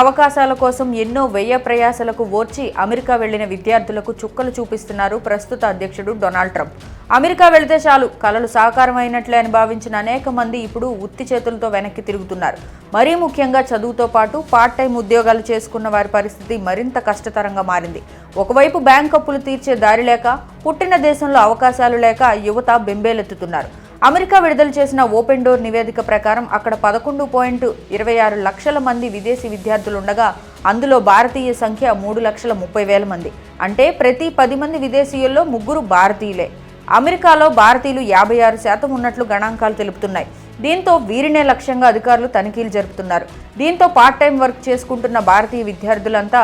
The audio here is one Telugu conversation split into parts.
అవకాశాల కోసం ఎన్నో వ్యయ ప్రయాసలకు ఓర్చి అమెరికా వెళ్ళిన విద్యార్థులకు చుక్కలు చూపిస్తున్నారు ప్రస్తుత అధ్యక్షుడు డొనాల్డ్ ట్రంప్. అమెరికా వెళితే చాలు కలలు సాకారం అయినట్లే అని భావించిన అనేక మంది ఇప్పుడు ఉత్తి చేతులతో వెనక్కి తిరుగుతున్నారు. మరీ ముఖ్యంగా చదువుతో పాటు పార్ట్ టైం ఉద్యోగాలు చేసుకున్న వారి పరిస్థితి మరింత కష్టతరంగా మారింది. ఒకవైపు బ్యాంక్ అప్పులు తీర్చే దారి లేక పుట్టిన దేశంలో అవకాశాలు లేక యువత బెంబేలెత్తుతున్నారు. అమెరికా విడుదల చేసిన ఓపెన్ డోర్ నివేదిక ప్రకారం అక్కడ పదకొండు పాయింట్ ఇరవై ఆరు లక్షల మంది విదేశీ విద్యార్థులుండగా అందులో భారతీయ సంఖ్య మూడు లక్షల ముప్పై వేల మంది. అంటే ప్రతి పది మంది విదేశీయుల్లో ముగ్గురు భారతీయులే. అమెరికాలో భారతీయులు యాభై ఆరు శాతం ఉన్నట్లు గణాంకాలు తెలుపుతున్నాయి. దీంతో వీరినే లక్ష్యంగా అధికారులు తనిఖీలు జరుపుతున్నారు. దీంతో పార్ట్ టైం వర్క్ చేసుకుంటున్న భారతీయ విద్యార్థులంతా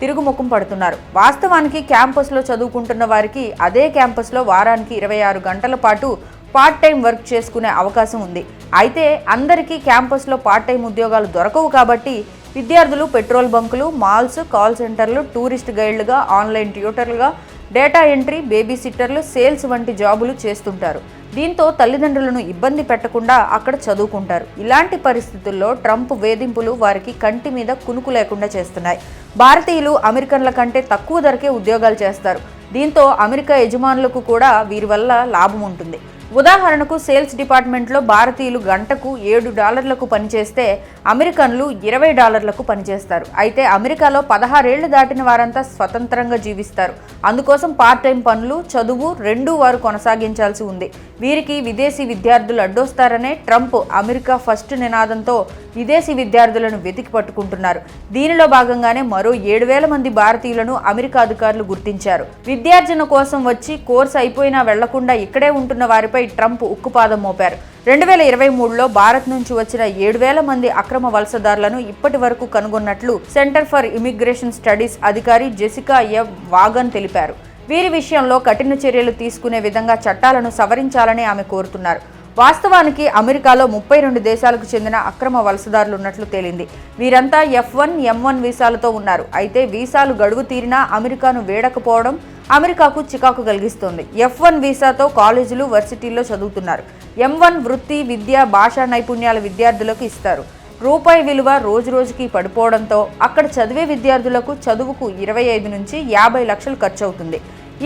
తిరుగుముఖం పడుతున్నారు. వాస్తవానికి క్యాంపస్లో చదువుకుంటున్న వారికి అదే క్యాంపస్లో వారానికి ఇరవై ఆరు గంటల పాటు పార్ట్ టైం వర్క్ చేసుకునే అవకాశం ఉంది. అయితే అందరికీ క్యాంపస్లో పార్ట్ టైం ఉద్యోగాలు దొరకవు కాబట్టి విద్యార్థులు పెట్రోల్ బంకులు మాల్స్ కాల్ సెంటర్లు టూరిస్ట్ గైడ్లుగా ఆన్లైన్ ట్యూటర్లుగా డేటా ఎంట్రీ బేబీ సిట్టర్లు సేల్స్ వంటి జాబులు చేస్తుంటారు. దీంతో తల్లిదండ్రులను ఇబ్బంది పెట్టకుండా అక్కడ చదువుకుంటారు. ఇలాంటి పరిస్థితుల్లో ట్రంప్ వేధింపులు వారికి కంటి మీద కునుకు లేకుండా చేస్తున్నాయి. భారతీయులు అమెరికన్ల కంటే తక్కువ ధరకే ఉద్యోగాలు చేస్తారు. దీంతో అమెరికా యజమానులకు కూడా వీరి వల్ల లాభం ఉంటుంది. ఉదాహరణకు సేల్స్ డిపార్ట్మెంట్లో భారతీయులు గంటకు ఏడు డాలర్లకు పనిచేస్తే అమెరికన్లు ఇరవై డాలర్లకు పనిచేస్తారు. అయితే అమెరికాలో పదహారేళ్ళు దాటిన వారంతా స్వతంత్రంగా జీవిస్తారు. అందుకోసం పార్ట్ టైం పనులు చదువు రెండూ వారు కొనసాగించాల్సి ఉంది. వీరికి విదేశీ విద్యార్థులు అడ్డొస్తారనే ట్రంప్ అమెరికా ఫస్ట్ నినాదంతో విదేశీ విద్యార్థులను వెతికి పట్టుకుంటున్నారు. దీనిలో భాగంగానే మరో ఏడు వేల మంది భారతీయులను అమెరికా అధికారులు గుర్తించారు. విద్యార్జన కోసం వచ్చి కోర్సు అయిపోయినా వెళ్ళకుండా ఇక్కడే ఉంటున్న వారిపై ట్రంప్ ఉక్కుపాదం మోపారు. రెండు వేల ఇరవై మూడులో భారత్ నుంచి వచ్చిన ఏడు వేల మంది అక్రమ వలసదారులను ఇప్పటి వరకు కనుగొన్నట్లు సెంటర్ ఫర్ ఇమిగ్రేషన్ స్టడీస్ అధికారి జెసికా ఎఫ్ వాగన్ తెలిపారు. వీరి విషయంలో కఠిన చర్యలు తీసుకునే విధంగా చట్టాలను సవరించాలని ఆమె కోరుతున్నారు. వాస్తవానికి అమెరికాలో ముప్పై రెండు దేశాలకు చెందిన అక్రమ వలసదారులు ఉన్నట్లు తేలింది. వీరంతా ఎఫ్ వన్ ఎం వన్ వీసాలతో ఉన్నారు. అయితే వీసాలు గడువు తీరినా అమెరికాను వేడకపోవడం అమెరికాకు చికాకు కలిగిస్తోంది. ఎఫ్ వన్ వీసాతో కాలేజీలు వర్సిటీల్లో చదువుతున్నారు. ఎం వన్ వృత్తి విద్య భాషా నైపుణ్యాల విద్యార్థులకు ఇస్తారు. రూపాయి విలువ రోజు రోజుకి పడిపోవడంతో అక్కడ చదివే విద్యార్థులకు చదువుకు ఇరవై ఐదు నుంచి యాభై లక్షలు ఖర్చు అవుతుంది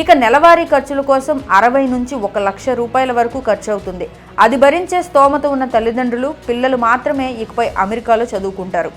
ఇక నెలవారీ ఖర్చుల కోసం అరవై నుంచి ఒక లక్ష రూపాయల వరకు ఖర్చు అవుతుంది అది భరించే స్తోమత ఉన్న తల్లిదండ్రులు పిల్లలు మాత్రమే ఇకపై అమెరికాలో చదువుకుంటారు.